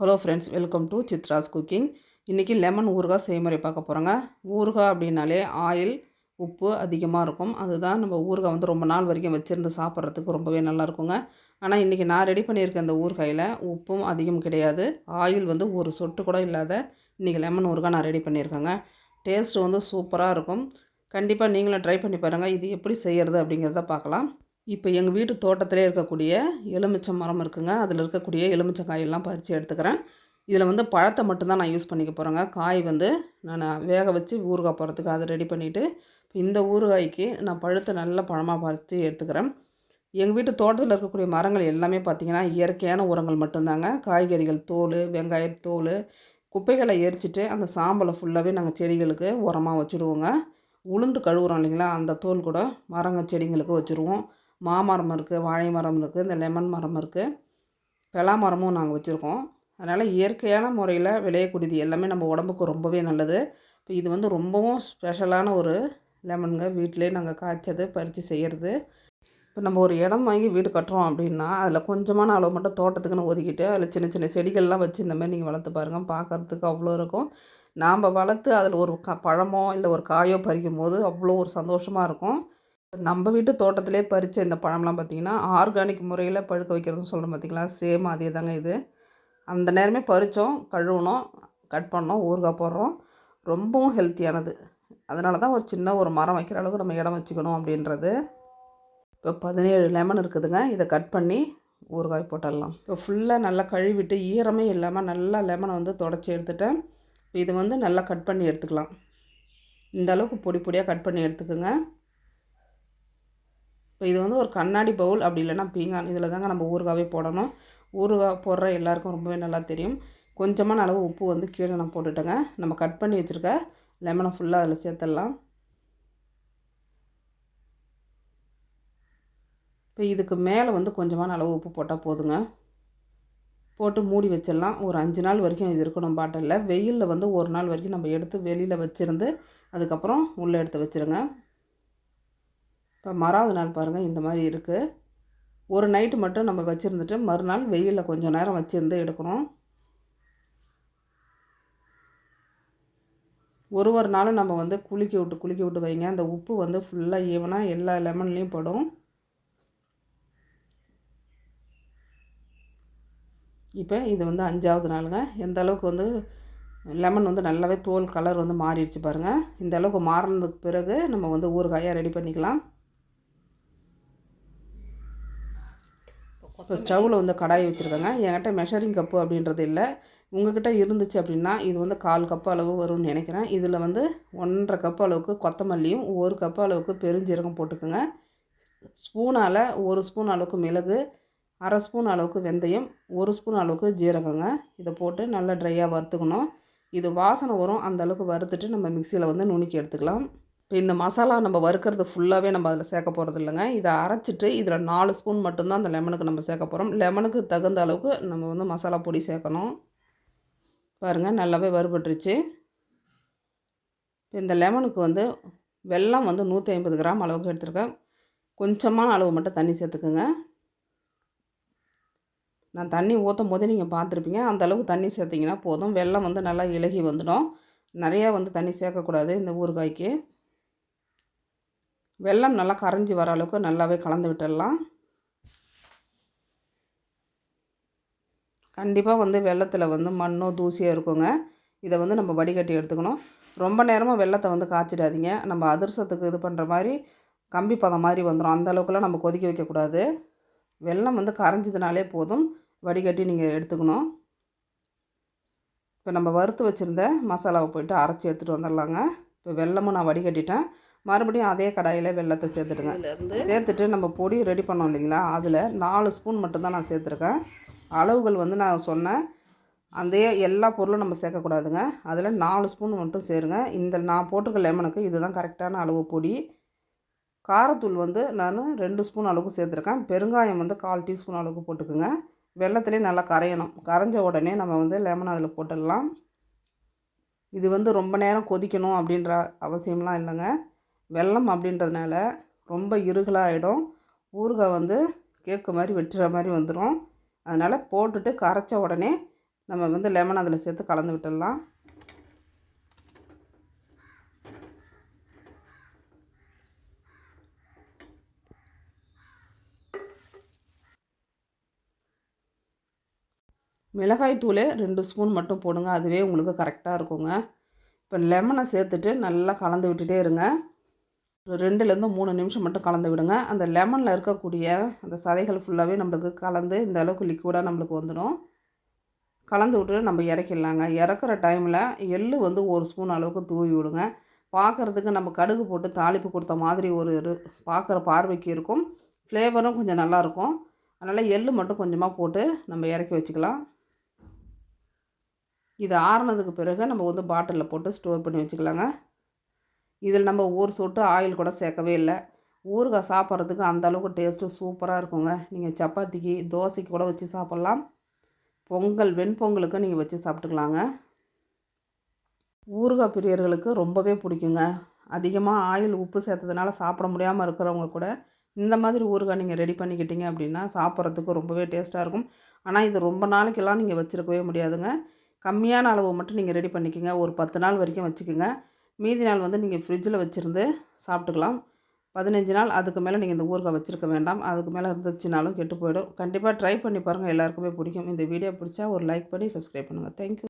Hello friends welcome to Chitra's cooking இன்றைக்கி lemon ஊறுகாய் செய்முறை பார்க்க போகிறோங்க ஊறுகாய் அப்படின்னாலே ஆயில் உப்பு அதிகமாக இருக்கும். அதுதான் நம்ம ஊறுகாய் வந்து ரொம்ப நாள் வரைக்கும் வச்சுருந்து சாப்பிட்றதுக்கு ரொம்பவே நல்லா இருக்குங்க. ஆனால் இன்றைக்கி நான் ரெடி பண்ணியிருக்க அந்த ஊறுகாயில் உப்பும் அதிகம் கிடையாது. ஆயில் வந்து ஒரு சொட்டு கூட இல்லாத இன்றைக்கி லெமன் ஊறுகாய் நான் ரெடி பண்ணியிருக்கேங்க. டேஸ்ட்டு வந்து சூப்பராக இருக்கும். கண்டிப்பாக நீங்களும் ட்ரை பண்ணி பாருங்கள் இது எப்படி செய்கிறது அப்படிங்கிறத பார்க்கலாம். இப்போ எங்கள் வீட்டு தோட்டத்திலே இருக்கக்கூடிய எலுமிச்சை மரம் இருக்குங்க. அதில் இருக்கக்கூடிய எலுமிச்சை காயெல்லாம் பறித்து எடுத்துக்கிறேன். இதில் வந்து பழத்தை மட்டும்தான் நான் யூஸ் பண்ணிக்க போகிறேங்க காய் வந்து நான் வேக வச்சு ஊறுகாய் போகிறதுக்கு அதை ரெடி பண்ணிவிட்டு இந்த ஊறுகாய்க்கு நான் பழுத்தை நல்ல பழமாக பறித்து எடுத்துக்கிறேன். எங்கள் வீட்டு தோட்டத்தில் இருக்கக்கூடிய மரங்கள் எல்லாமே பார்த்திங்கன்னா இயற்கையான உரங்கள் மட்டும்தாங்க. காய்கறிகள் தோல் வெங்காய தோல் குப்பைகளை எரிச்சிட்டு அந்த சாம்பலை ஃபுல்லாகவே நாங்கள் செடிகளுக்கு உரமாக வச்சுடுவோங்க. உளுந்து கழுவுறோம் இல்லைங்களா? அந்த தோல் கூட மரங்கள் செடிங்களுக்கு வச்சுருவோம். மாமரம் இருக்குது வாழை மரம் இருக்குது இந்த லெமன் மரம் இருக்குது பலா மரமும் நாங்கள் வச்சுருக்கோம். அதனால் இயற்கையான முறையில் விளையக்கூடியது எல்லாமே நம்ம உடம்புக்கு ரொம்பவே நல்லது. இப்போ இது வந்து ரொம்பவும் ஸ்பெஷலான ஒரு லெமனுங்க. வீட்டிலே நாங்கள் காய்ச்சது பறித்து செய்கிறது இப்போ நம்ம ஒரு இடம் வாங்கி வீடு கட்டுறோம் அப்படின்னா அதில் கொஞ்சமான அளவு மட்டும் தோட்டத்துக்குன்னு ஒதுக்கிட்டு அதில் சின்ன சின்ன செடிகள்லாம் வச்சு இந்த மாதிரி நீங்கள் வளர்த்து பாருங்கள் பார்க்குறதுக்கு அவ்வளோ இருக்கும். நாம் வளர்த்து அதில் ஒரு க பழமோ இல்லை ஒரு காயோ பறிக்கும் போது அவ்வளோ ஒரு சந்தோஷமாக இருக்கும். நம்ம வீட்டு தோட்டத்திலே பறித்த இந்த பழம்லாம் பார்த்திங்கன்னா ஆர்கானிக் முறையில் பழுக்க வைக்கிறதுன்னு சொல்கிறோம் பார்த்திங்களா? சேம் அதே தாங்க இது. அந்த நேரமே பறித்தோம் கழுவுனோம் கட் பண்ணோம் ஊறுகாய் போடுறோம். ரொம்பவும் ஹெல்த்தியானது அதனால தான் ஒரு சின்ன ஒரு மரம் வைக்கிற அளவுக்கு நம்ம இடம் வச்சுக்கணும் அப்படின்றது. இப்போ பதினேழு லெமன் இருக்குதுங்க. இதை கட் பண்ணி ஊறுகாய் போட்டுடலாம். இப்போ ஃபுல்லாக நல்லா கழுவிட்டு ஈரமே இல்லாமல் நல்லா லெமனை வந்து தொடச்சி எடுத்துட்டேன். இது வந்து நல்லா கட் பண்ணி எடுத்துக்கலாம். இந்த அளவுக்கு பொடி பொடியாக கட் பண்ணி எடுத்துக்கோங்க. இப்போ இது வந்து ஒரு கண்ணாடி பவுல் அப்படி இல்லைன்னா பீங்கான். இதில் தாங்க நம்ம ஊறுகாவே போடணும். ஊறுகாய் போடுற எல்லாருக்கும் ரொம்பவே நல்லா தெரியும். கொஞ்சமான அளவு உப்பு வந்து கீழே நான் போட்டுட்டேங்க. நம்ம கட் பண்ணி வச்சுருக்க லெமனை ஃபுல்லாக அதில் சேர்த்துடலாம். இப்போ இதுக்கு மேலே வந்து கொஞ்சமான அளவு உப்பு போட்டால் போதுங்க. போட்டு மூடி வச்சிடலாம். ஒரு அஞ்சு நாள் வரைக்கும் இது இருக்கணும் பாட்டிலில். வெயிலில் வந்து ஒரு நாள் வரைக்கும் நம்ம எடுத்து வெளியில் வச்சுருந்து அதுக்கப்புறம் உள்ளே எடுத்து வச்சுருங்க. இப்போ மறாவது நாள் பாருங்கள் இந்த மாதிரி இருக்குது ஒரு நைட்டு மட்டும் நம்ம வச்சுருந்துட்டு மறுநாள் வெயிலில் கொஞ்சம் நேரம் வச்சுருந்து எடுக்கணும். ஒரு ஒரு நாளும் நம்ம வந்து குளிக்க விட்டு குளிக்க விட்டு வைங்க. அந்த உப்பு வந்து ஃபுல்லாக ஈவனாக எல்லா லெமன்லேயும் படும். இப்போ இது வந்து அஞ்சாவது நாளுங்க. எந்த அளவுக்கு வந்து லெமன் வந்து நல்லாவே தோல் கலர் வந்து மாறிடுச்சு பாருங்கள் இந்த அளவுக்கு மாறினதுக்கு பிறகு நம்ம வந்து ஊறுகாயாக ரெடி பண்ணிக்கலாம். இப்போ ஸ்டவ்வில் வந்து கடாய் வச்சுருக்கேங்க. என்கிட்ட மெஷரிங் கப்பு அப்படின்றது இல்லை. உங்கள்கிட்ட இருந்துச்சு அப்படின்னா இது வந்து கால் கப்பு அளவு வரும்னு நினைக்கிறேன். இதில் வந்து ஒன்றரை கப்பு அளவுக்கு கொத்தமல்லியும் ஒரு கப்பு அளவுக்கு பெருஞ்சீரகம் போட்டுக்கோங்க. ஸ்பூனால் ஒரு ஸ்பூன் அளவுக்கு மிளகு அரை ஸ்பூன் அளவுக்கு வெந்தயம் ஒரு ஸ்பூன் அளவுக்கு ஜீரகங்க. இதை போட்டு நல்லா ட்ரையாக வறுத்துக்கணும். இது வாசனை வரும். அந்த அளவுக்கு வறுத்துட்டு நம்ம மிக்சியில் வந்து நுணுக்கி எடுத்துக்கலாம். இப்போ இந்த மசாலா நம்ம வறுக்கிறது ஃபுல்லாகவே நம்ம அதில் சேர்க்க போகிறது இல்லைங்க இதை அரைச்சிட்டு இதில் நாலு ஸ்பூன் மட்டும்தான் அந்த லெமனுக்கு நம்ம சேர்க்க போகிறோம் லெமனுக்கு தகுந்த அளவுக்கு நம்ம வந்து மசாலா பொடி சேர்க்கணும். பாருங்கள் நல்லாவே வறுபட்டுருச்சு. இந்த லெமனுக்கு வந்து வெல்லம் வந்து நூற்றி ஐம்பது கிராம் அளவுக்கு எடுத்துருக்கேன். கொஞ்சமான அளவு மட்டும் தண்ணி சேர்த்துக்குங்க. நான் தண்ணி ஊற்றும் போது நீங்கள் பார்த்துருப்பீங்க. அந்த அளவுக்கு தண்ணி சேர்த்திங்கன்னா போதும். வெள்ளம் வந்து நல்லா இலகி வந்துடும். நிறையா வந்து தண்ணி சேர்க்கக்கூடாது இந்த ஊறுகாய்க்கு. வெள்ளம் நல்லா கரைஞ்சி வர அளவுக்கு நல்லாவே கலந்து விட்டுடலாம். கண்டிப்பாக வந்து வெள்ளத்தில் வந்து மண்ணோ தூசியாக இருக்குங்க. இதை வந்து நம்ம வடிகட்டி எடுத்துக்கணும். ரொம்ப நேரமாக வெள்ளத்தை வந்து காய்ச்சிடாதீங்க. நம்ம அதிர்சத்துக்கு இது பண்ணுற மாதிரி கம்பி பதம் மாதிரி வந்துடும் அந்த அளவுக்குலாம் நம்ம கொதிக்க வைக்கக்கூடாது. வெள்ளம் வந்து கரைஞ்சதுனாலே போதும். வடிகட்டி நீங்கள் எடுத்துக்கணும். இப்போ நம்ம வறுத்து வச்சுருந்த மசாலாவை போய்ட்டு அரைச்சி எடுத்துகிட்டு வந்துடலாங்க. இப்போ வெள்ளமும் நான் வடிகட்டிட்டேன். மறுபடியும் அதே கடாயில் வெள்ளத்தை சேர்த்துடுங்க. சேர்த்துட்டு நம்ம பொடி ரெடி பண்ணோம் இல்லைங்களா? அதில் நாலு ஸ்பூன் மட்டும்தான் நான் சேர்த்துருக்கேன். அளவுகள் வந்து நான் சொன்னேன். அந்த எல்லா பொருளும் நம்ம சேர்க்கக்கூடாதுங்க. அதில் நாலு ஸ்பூன் மட்டும் சேருங்க. இந்த நான் போட்டுக்க லெமனுக்கு இதுதான் கரெக்டான அளவு பொடி. காரத்தூள் வந்து நான் ரெண்டு ஸ்பூன் அளவுக்கு சேர்த்துருக்கேன். பெருங்காயம் வந்து கால் டீஸ்பூன் அளவுக்கு போட்டுக்கோங்க. வெள்ளத்துலேயும் நல்லா கரையணும். கரைஞ்ச உடனே நம்ம வந்து லெமன் அதில் போட்டுடலாம். இது வந்து ரொம்ப நேரம் கொதிக்கணும் அப்படின்ற அவசியம்லாம் இல்லைங்க. வெல்லம் அப்படின்றதுனால ரொம்ப இருகலாகிடும் ஊறுகாய் வந்து கேக்கு மாதிரி வெட்டுற மாதிரி வந்துடும் அதனால் போட்டுட்டு கரைச்ச உடனே நம்ம வந்து லெமன் அதில் சேர்த்து கலந்து விட்டுடலாம். மிளகாய் தூளே ரெண்டு ஸ்பூன் மட்டும் போடுங்க. அதுவே உங்களுக்கு கரெக்டாக இருக்குங்க. இப்போ லெமனை சேர்த்துட்டு நல்லா கலந்து விட்டுட்டே இருங்க. ஒரு ரெண்டுலேருந்து மூணு நிமிஷம் மட்டும் கலந்து விடுங்க. அந்த லெமனில் இருக்கக்கூடிய அந்த சதைகள் ஃபுல்லாகவே நம்மளுக்கு கலந்து இந்த அளவுக்கு லிக்விடாக நம்மளுக்கு வந்துடும். கலந்து விட்டு நம்ம இறக்கிடலாங்க. இறக்குற டைமில் எள்ளு வந்து ஒரு ஸ்பூன் அளவுக்கு தூவி விடுங்க. பார்க்குறதுக்கு நம்ம கடுகு போட்டு தாளிப்பு கொடுத்த மாதிரி ஒரு பார்க்குற பார்வைக்கு இருக்கும். ஃப்ளேவரும் கொஞ்சம் நல்லாயிருக்கும் அதனால் எள்ளு மட்டும் கொஞ்சமாக போட்டு நம்ம இறக்கி வச்சுக்கலாம். இது ஆறுனதுக்கு பிறகு நம்ம வந்து பாட்டிலில் போட்டு ஸ்டோர் பண்ணி வச்சுக்கலாங்க. இதில் நம்ம ஊர் சொட்டு ஆயில் கூட சேர்க்கவே இல்லை. ஊறுகாய் சாப்பிட்றதுக்கு அந்தளவுக்கு டேஸ்ட்டு சூப்பராக இருக்குங்க. நீங்கள் சப்பாத்திக்கு தோசைக்கு கூட வச்சு சாப்பிட்லாம். பொங்கல் வெண்பொங்கலுக்கு நீங்கள் வச்சு சாப்பிட்டுக்கலாங்க. ஊறுகாய் பிரியர்களுக்கு ரொம்பவே பிடிக்குங்க. அதிகமாக ஆயில் உப்பு சேர்த்ததுனால சாப்பிட முடியாமல் இருக்கிறவங்க கூட இந்த மாதிரி ஊறுகாய் நீங்கள் ரெடி பண்ணிக்கிட்டீங்க அப்படின்னா சாப்பிட்றதுக்கு ரொம்பவே டேஸ்ட்டாக இருக்கும். ஆனால் இது ரொம்ப நாளைக்கெல்லாம் நீங்கள் வச்சுருக்கவே முடியாதுங்க. கம்மியான அளவு மட்டும் நீங்கள் ரெடி பண்ணிக்கோங்க. ஒரு பத்து நாள் வரைக்கும் வச்சுக்கோங்க. மீதி நாள் வந்து நீங்கள் ஃப்ரிட்ஜில் வச்சுருந்து சாப்பிட்டுக்கலாம். பதினஞ்சு நாள் அதுக்கு மேலே நீங்கள் இந்த ஊறுகாய் வச்சுருக்க வேண்டாம். அதுக்கு மேலே இருந்துச்சுனாலும் கெட்டு போயிடும். கண்டிப்பாக ட்ரை பண்ணி பாருங்கள் எல்லாருக்குமே பிடிக்கும். இந்த வீடியோ பிடிச்சா ஒரு லைக் பண்ணி சப்ஸ்கிரைப் பண்ணுங்கள் தேங்க்யூ